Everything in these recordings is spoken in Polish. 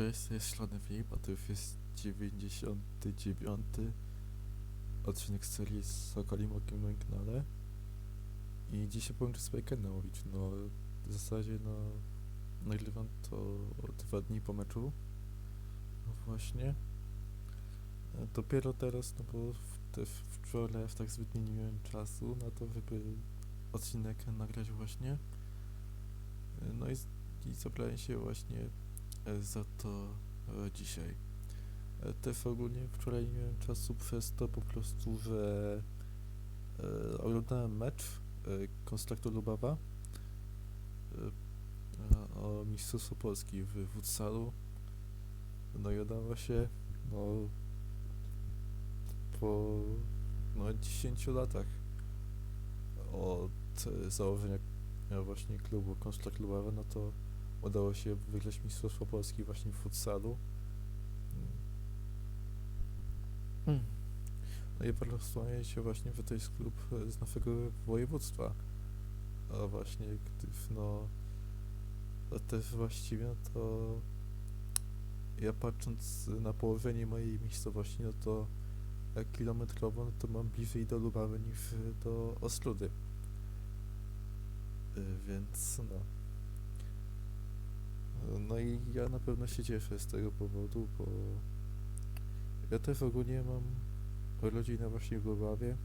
Cześć, jest Szlony Filip, a to już jest 99 odcinek serii z Sokolim o moim kanale. I dzisiaj połączę swoje kanały mówić. No, w zasadzie, no, nagrywam to dwa dni po meczu. No właśnie. E, Dopiero teraz, no bo w, te, wczoraj w tak zbytnio nie miałem czasu na to, żeby odcinek nagrać właśnie. E, No i, i zabrałem się właśnie za to e, dzisiaj. E, Też ogólnie wczoraj nie miałem czasu przez to po prostu, że e, oglądałem mecz e, Konstraktu Lubawa e, e, o Mistrzostwo Polski w futsalu. No i udało się, no po no, 10 latach od e, założenia e, właśnie klubu Konstrakt Lubawa, no to udało się wygrać Mistrzostwo Polski właśnie w futsalu. Mm. No i prostuje się właśnie, że to jest klub z naszego województwa. A właśnie, gdyż no też właściwie no to ja patrząc na położenie mojej miejscowości, no to kilometrowo no to mam bliżej do Lubawy niż do Ostródy. E, Więc no. No i ja na pewno się cieszę z tego powodu, bo ja też ogólnie mam rodzinę właśnie w Lubawie,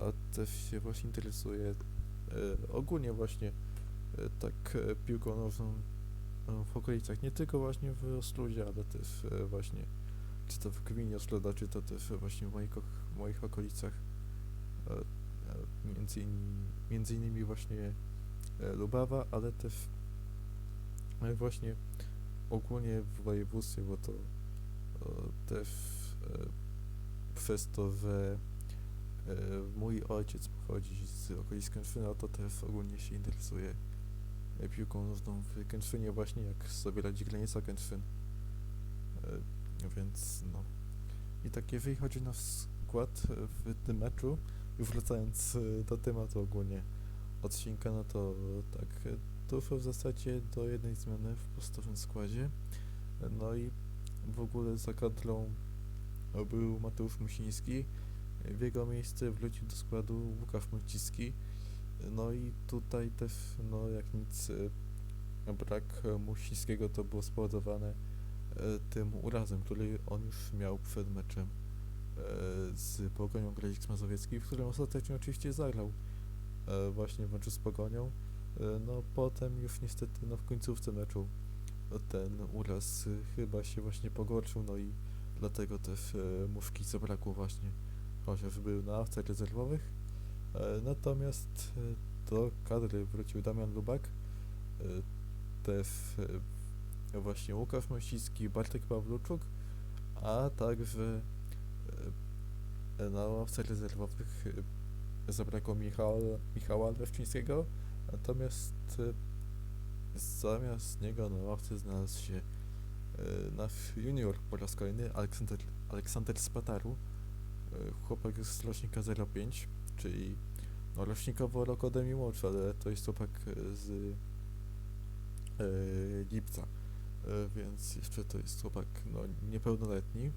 a też się właśnie interesuję e, ogólnie właśnie e, tak e, piłką nożną e, w okolicach, nie tylko właśnie w Ostródzie, ale też e, właśnie czy to w gminie Ostróda, czy to też właśnie w moich, ok- moich okolicach e, e, między, in- między innymi właśnie e, Lubawa, ale też e, właśnie ogólnie w województwie, bo to e, też przez to, że e, mój ojciec pochodzi z okolic Kętrzyna, to też ogólnie się interesuje e, piłką nożną w Kętrzynie właśnie, jak sobie radzi granica Kętrzyn. Więc no. I tak jeżeli chodzi na skład w tym meczu, wracając do tematu ogólnie odcinka, no to tak, doszło w zasadzie do jednej zmiany w podstawowym składzie. No i w ogóle za kadrą był Mateusz Musiński. W jego miejsce wrócił do składu Łukasz Mąciski. E, No i tutaj też, no jak nic, e, brak Musińskiego to było spowodowane e, tym urazem, który on już miał przed meczem e, z Pogonią Gralik Mazowiecki, w którym ostatecznie oczywiście zagrał właśnie w meczu z Pogonią. E, No potem już niestety no, w końcówce meczu ten uraz y, chyba się właśnie pogorszył, no i dlatego też e, muszki zabrakło właśnie, chociaż był na ławce rezerwowych. E, natomiast e, do kadry wrócił Damian Lubak, e, też e, właśnie Łukasz Mosiński, Bartek Pawluczuk, a także e, na ławce rezerwowych e, zabrakło Michała, Michała Lewczyńskiego, natomiast e, zamiast niego na ławce znalazł się e, nasz junior po raz kolejny, Aleksander, Aleksander Spataru, e, chłopak z rocznika 05, czyli no, rocznikowo rok ode mnie młodszy, ale to jest chłopak z e, lipca, więc jeszcze to jest chłopak no, niepełnoletni.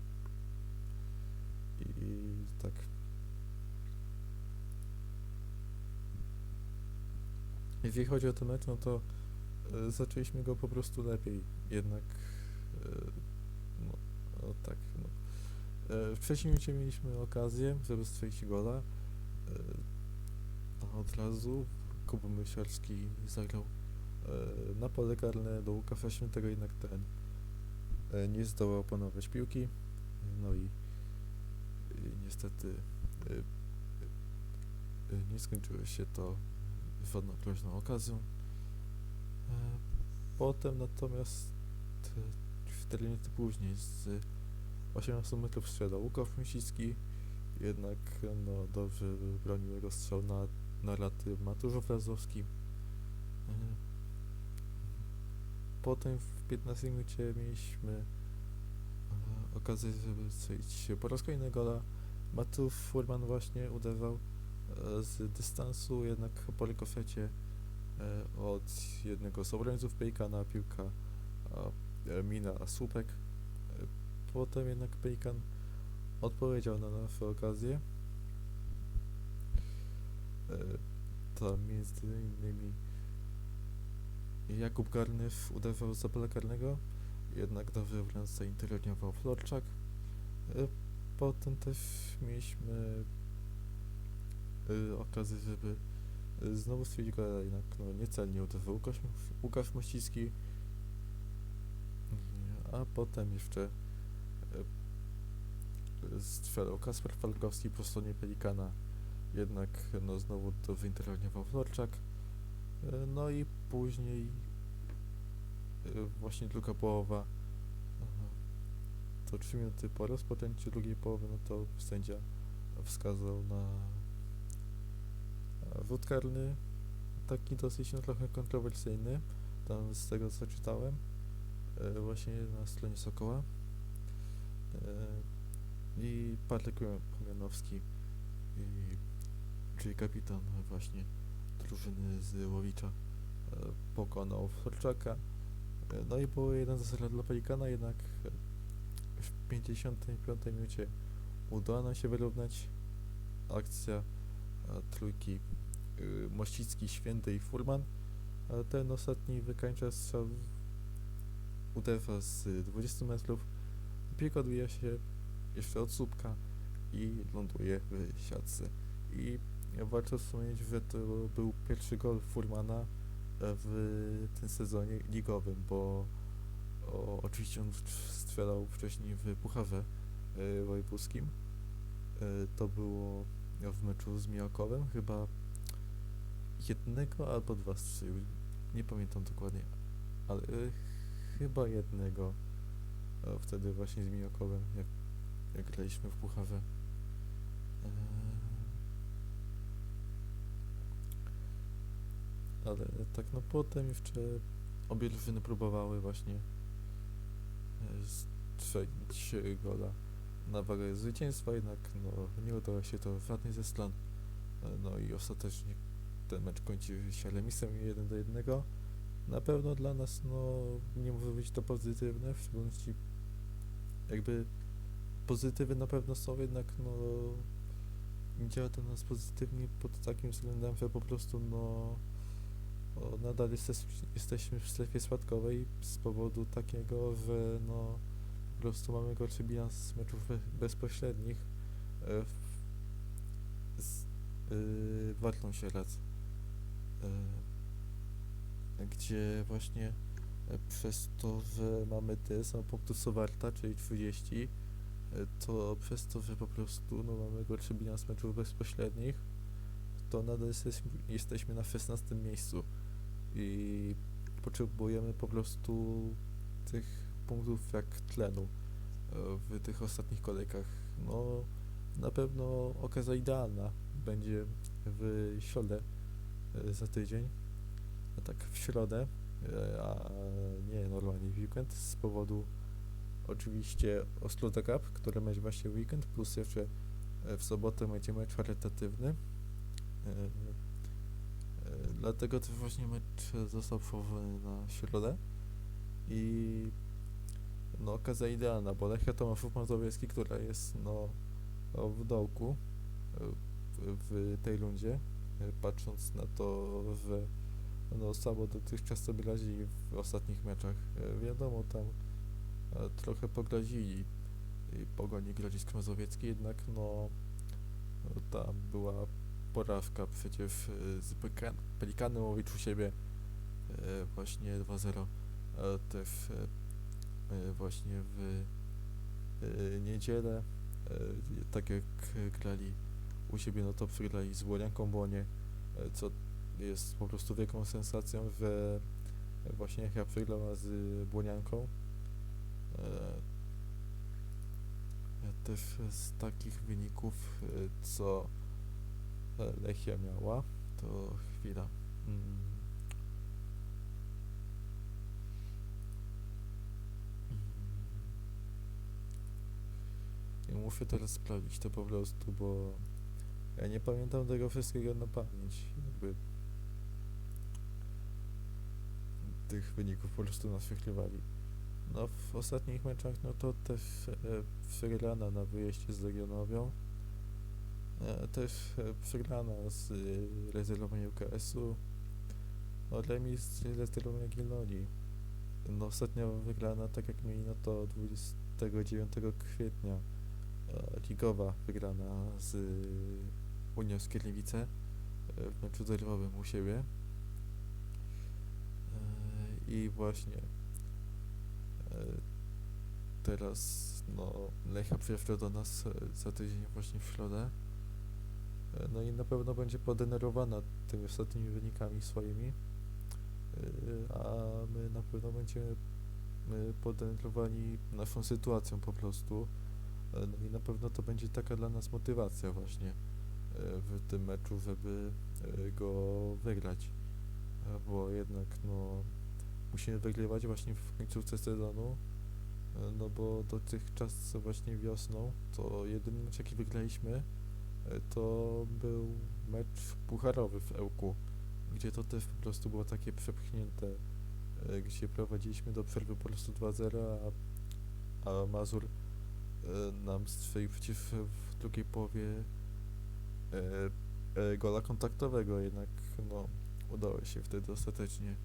I tak jeżeli chodzi o ten mecz, no to e, zaczęliśmy go po prostu lepiej, jednak e, no, no tak, no. E, w trzeciej minucie mieliśmy okazję, żeby strzelić gola. A od razu Kuba Mysiorski zagrał na pole karne do Łukasza Świętego, jednak ten nie zdołał opanować piłki. No i, niestety nie skończyło się to żadną groźną okazją. E, Potem natomiast e, 4 minuty później z 18 metrów strzelał Łukasz Misicki, jednak no, dobrze bronił jego strzał na, na raty Mateusz Wrazowski. E, Potem w 15 minucie mieliśmy e, okazję, żeby strzelić po raz kolejny gola. Mateusz Furman właśnie uderzał e, z dystansu, jednak po rykosecie e, od jednego z obrońców Pejkana piłka a, e, mina słupek. E, Potem jednak Pelikan odpowiedział na okazje. E, Tam między innymi Jakub Garnyw udawał za pola karnego, jednak dobrze w ręce interweniował Florczak. E, Potem też mieliśmy y, okazję, żeby y, znowu strzelić gola, jednak no, niecelnie uderzył Łukasz, Łukasz Mościcki. A potem jeszcze y, strzelał Kasper Falkowski po stronie Pelikana, jednak no, znowu to wyinterweniował Florczak. Y, No i później y, właśnie druga połowa to 3 minuty po rozpoczęciu drugiej połowy, no to sędzia wskazał na rzut karny, taki dosyć no, trochę kontrowersyjny, tam z tego co czytałem, e, właśnie na stronie Sokoła. E, I Patryk Pomianowski, czyli kapitan właśnie drużyny z Łowicza, e, pokonał Florczaka. E, No i było 1 do 0 dla Pelikana, jednak w 55 minucie udało nam się wyrównać akcja trójki Mościcki, Święty i Furman. Ten ostatni wykańcza strzał uderza z 20 metrów. Piłka odbija się jeszcze od słupka i ląduje w siatce. I warto wspomnieć, że to był pierwszy gol Furmana w tym sezonie ligowym, bo o, oczywiście on strzelał wcześniej w Pucharze y, Wojewódzkim. Y, to było w meczu z Miłakowem, chyba jednego albo dwa strzelił, nie pamiętam dokładnie, ale y, chyba jednego e, wtedy właśnie z Miłakowem, jak, jak graliśmy w Pucharze. E, ale tak no potem jeszcze obie drużyny próbowały właśnie e, strzelić e, gola na wagę zwycięstwa, jednak no, nie udało się to w żadnej ze stron. E, No i ostatecznie ten mecz kończy się remisem 1 do 1. Na pewno dla nas no, nie może być to pozytywne, w szczególności jakby pozytywy na pewno są, jednak no nie działa to na nas pozytywnie pod takim względem, że po prostu no nadal jesteś, jesteśmy w strefie spadkowej z powodu takiego, że no po prostu mamy gorszy bilans meczów be, bezpośrednich e, w, z y, Wartą Sieradz, e, gdzie właśnie e, przez to, że mamy tyle samo punktów co Warta, czyli 30, e, to przez to, że po prostu no, mamy gorszy bilans meczów bezpośrednich, to nadal jesteśmy, na 16 miejscu i potrzebujemy po prostu tych punktów jak tlenu e, w tych ostatnich kolejkach. No, na pewno okazja idealna będzie w środę e, za tydzień, a tak w środę, e, a nie normalnie w weekend z powodu oczywiście Oslo Cup, który będzie właśnie weekend, plus jeszcze e, w sobotę będzie mecz charytatywny. E, e, Dlatego też właśnie mecz został przełożony na środę i no okazja idealna, bo Lechia Tomaszów Mazowiecki, która jest no w dołku e, w, tej rundzie, e, patrząc na to, że no słabo dotychczas sobie radzili w ostatnich meczach. E, Wiadomo, tam e, trochę pograzili i Pogoni Grodzisk Mazowiecki, jednak no tam była porażka przecież e, z Pelikan- Pelikanem Łowicz u siebie e, właśnie 2-0 e, też e, e, właśnie w e, niedzielę e, tak jak grali u siebie no to przegrali z Błonianką Błonie e, co jest po prostu wielką sensacją, że właśnie Lechia przegrała z Błonianką. E, też z takich wyników e, co e, Lechia miała to chwila. Mm. Ja muszę teraz sprawdzić to po prostu, bo ja nie pamiętam tego wszystkiego na pamięć. Jakby tych wyników po prostu nas wykrywali. No w ostatnich meczach no to też e, przegrana na wyjeździe z Legionowią. E, też e, przegrana z e, rezerwą UKS-u. No remis z rezerwą Jagiellonii. No ostatnia wygrana, tak jak mieli no to 29 kwietnia. E, ligowa wygrana z Unią Skierniewice e, w meczu zerowym u siebie. E, I właśnie e, teraz no Lecha przyjeżdża do nas za tydzień właśnie w środę. No i na pewno będzie podenerwowana tymi ostatnimi wynikami swoimi. A my na pewno będziemy my podenerwowani naszą sytuacją po prostu. No i na pewno to będzie taka dla nas motywacja właśnie w tym meczu, żeby e, go wygrać. Bo jednak no musimy wygrywać właśnie w końcówce sezonu. E, No bo dotychczas właśnie wiosną to jedyny mecz jaki wygraliśmy e, to był mecz pucharowy w Ełku, gdzie to też po prostu było takie przepchnięte, gdzie prowadziliśmy do przerwy po prostu 2-0, a, a Mazur nam strzelił przecież w drugiej połowie gola kontaktowego, jednak no udało się wtedy ostatecznie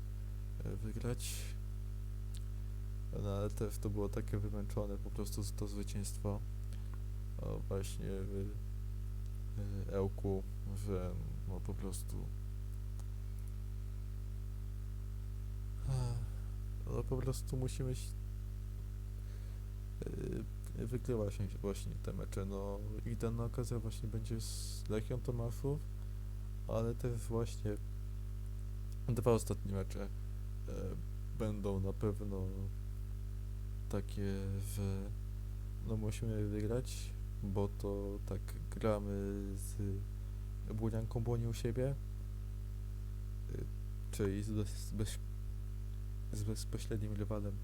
e, wygrać. No ale też to było takie wymęczone po prostu to zwycięstwo o, właśnie w e, Ełku, że no po prostu no po prostu musimy e, wygrywać się właśnie te mecze, no i dana okazja właśnie będzie z Lechią Tomaszów, ale też właśnie dwa ostatnie mecze e, będą na pewno takie, że no musimy wygrać, bo to tak gramy z Błonianką Błoni u siebie, y, czyli z, bez, bez, z bezpośrednim rywalem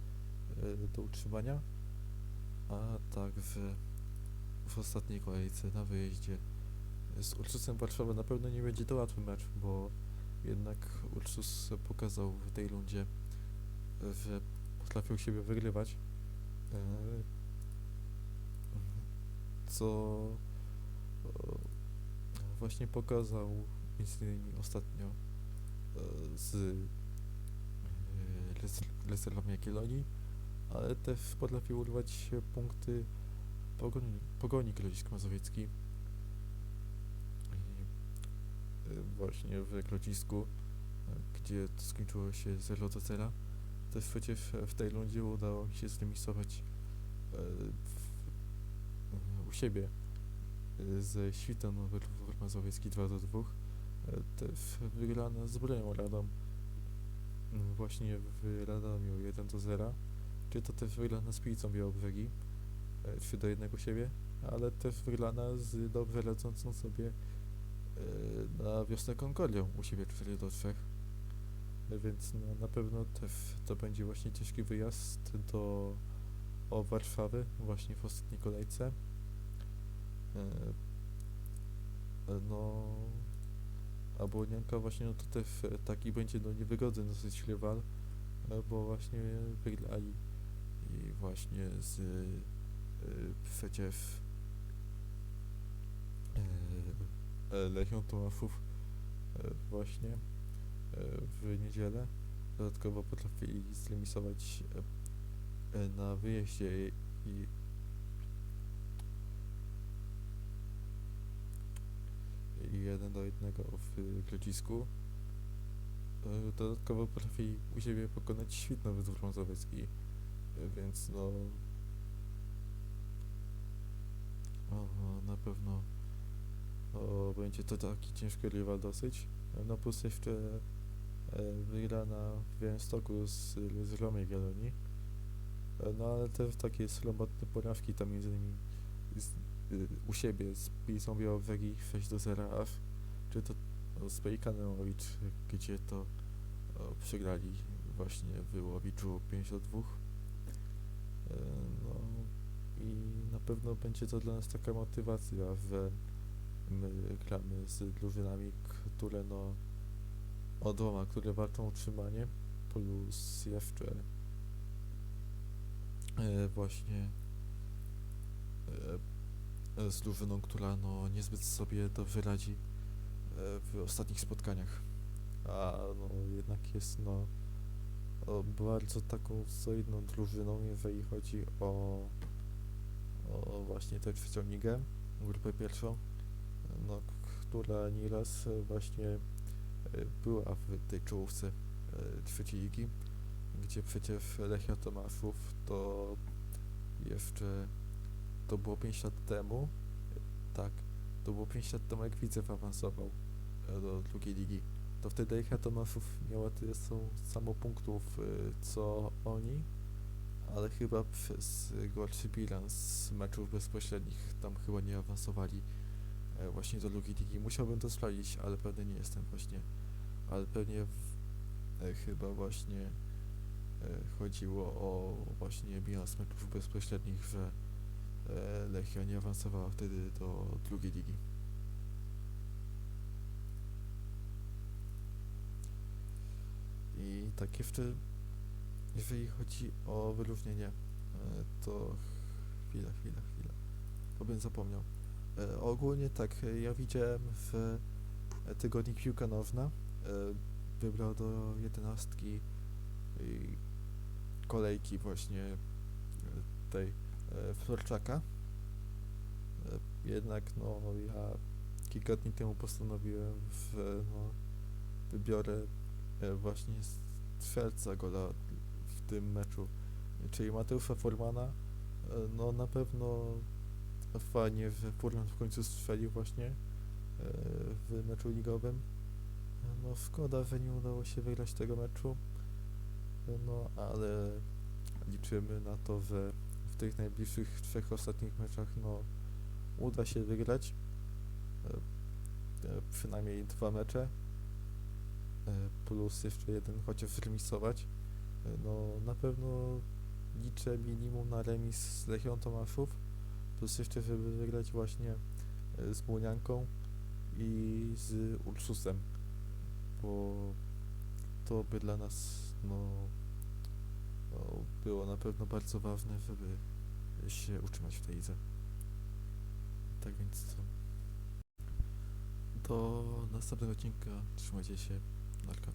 y, do utrzymania, a także w ostatniej kolejce na wyjeździe z Ursusem Warszawa na pewno nie będzie to łatwy mecz, bo jednak Ursus pokazał w tej rundzie, że potrafił siebie wygrywać. E, co e, właśnie pokazał między innymi ostatnio e, z Les- Lesterem Jagiellonii, ale też potrafił urwać punkty Pogoni, Pogoni Grodzisk Mazowiecki I, e, właśnie w Grodzisku, e, gdzie to skończyło się 0 do 0. Też przecież w tej rundzie udało mi się zremisować e, u siebie Świtem Wr- Mazowiecki 2 do 2. E, Też wygrana z Bronią Radą m, właśnie w Radomiu 1 do 0. Czy to też wygrana z Pilicą Białobrzegi e, 3 do 1 u siebie, ale też wygrana z dobrze radzącą sobie e, na wiosnę Concordią u siebie 4 do 3. E, Więc no, na pewno też to będzie właśnie ciężki wyjazd do o Warszawy właśnie w ostatniej kolejce. E, e, no a Błonianka właśnie no to też e, taki będzie no niewygodny dosyć rywal, e, bo właśnie wygrali i właśnie z przecież e, e, Lechią Tomaszów e, właśnie e, w niedzielę. Dodatkowo potrafili zremisować na wyjeździe i, i i jeden do jednego w Grodzisku. E, Dodatkowo potrafili u siebie pokonać Wydwór Mazowiecki, e, więc no na pewno o, będzie to taki ciężki rywal dosyć. E, No plus jeszcze e, wygrana w Białymstoku z, z Romej Galonii. E, No ale też takie sromotne porażki tam między innymi z, y, u siebie z Pilicą Białowegi 6 do 0 aż, czy to no, z Pejkanem gdzie to o, przegrali właśnie w Łowiczu 5 do 2. E, No i na pewno będzie to dla nas taka motywacja, że my gramy z drużynami, które no od dwoma, które walczą o utrzymanie, plus jeszcze e, właśnie e, z drużyną, która no niezbyt sobie dobrze radzi w ostatnich spotkaniach. A no jednak jest no bardzo taką solidną drużyną, jeżeli chodzi o, o właśnie tę trzecią ligę, grupę pierwszą, no, która nieraz e, właśnie e, była w tej czołówce e, trzeciej ligi, gdzie przecież Lechia Tomaszów to jeszcze to było 5 lat temu, tak, to było 5 lat temu jak Widzew awansował e, do drugiej ligi to wtedy Lechia Tomaszów miała tyle samo punktów y, co oni, ale chyba przez gorszy bilans meczów bezpośrednich tam chyba nie awansowali e, właśnie do drugiej ligi. Musiałbym to sprawdzić, ale pewnie nie jestem właśnie. Ale pewnie w, e, chyba właśnie e, chodziło o właśnie bilans meczów bezpośrednich, że Lechia nie awansowała wtedy do drugiej ligi. I tak jeszcze, jeżeli chodzi o wyróżnienie, e, to chwila, chwila, chwila, to bym zapomniał. E, Ogólnie tak, e, ja widziałem w tygodnik Piłka Nożna, wybrał do jedenastki kolejki właśnie tej Florczaka. Jednak no ja kilka dni temu postanowiłem w, no, wybiorę właśnie strzelca gola w tym meczu, czyli Mateusza Formana. E, No na pewno fajnie, że Furman w końcu strzelił właśnie e, w meczu ligowym. E, No szkoda, że nie udało się wygrać tego meczu, E, no ale liczymy na to, że w tych najbliższych trzech ostatnich meczach no uda się wygrać e, e, przynajmniej dwa mecze e, plus jeszcze jeden chociaż zremisować. E, No na pewno liczę minimum na remis z Lechią Tomaszów, plus jeszcze żeby wygrać właśnie e, z Błonianką i z Ursusem, bo to by dla nas no, no było na pewno bardzo ważne, żeby się utrzymać w tej lidze. Tak więc co? Do następnego odcinka. Trzymajcie się. D'accord.